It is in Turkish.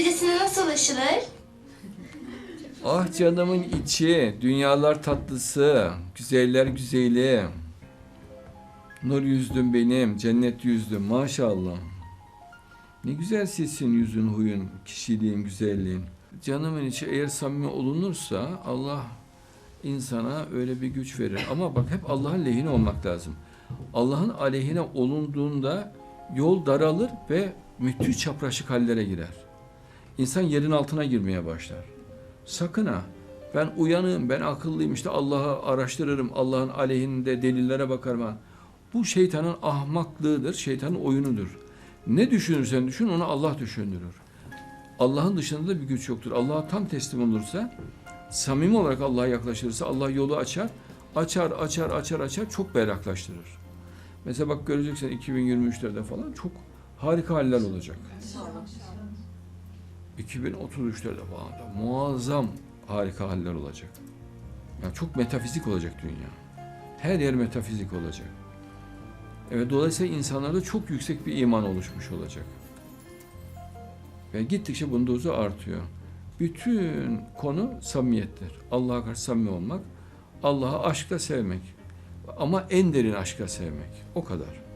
derecesine nasıl ulaşılır? Ah canımın içi, dünyalar tatlısı, güzeller güzeli. Nur yüzdüm benim, cennet yüzdüm maşallah. Ne güzel sesin, yüzün, huyun, kişiliğin, güzelliğin. Canımın içi eğer samimi olunursa Allah insana öyle bir güç verir. Ama bak hep Allah'ın lehine olmak lazım. Allah'ın aleyhine olunduğunda yol daralır ve müthiş çapraşık hallere girer. İnsan yerin altına girmeye başlar. Sakın ha. Ben uyanığım, ben akıllıyım, işte Allah'ı araştırırım, Allah'ın aleyhinde delillere bakarım. Bu şeytanın ahmaklığıdır, şeytanın oyunudur. Ne düşünürsen düşün, onu Allah düşündürür. Allah'ın dışında da bir güç yoktur. Allah'a tam teslim olursa, samimi olarak Allah'a yaklaşırsa Allah yolu açar, açar, açar, açar, açar, çok berraklaştırır. Mesela bak göreceksin 2023'lerde falan çok harika haller olacak. 2033'lerde falan da muazzam harika haller olacak. Yani çok metafizik olacak dünya. Her yer metafizik olacak. Evet dolayısıyla insanlarda çok yüksek bir iman oluşmuş olacak. Ve gittikçe bunun dozu artıyor. Bütün konu samimiyettir. Allah'a karşı samimi olmak, Allah'ı aşkla sevmek. Ama en derin aşkla sevmek. O kadar.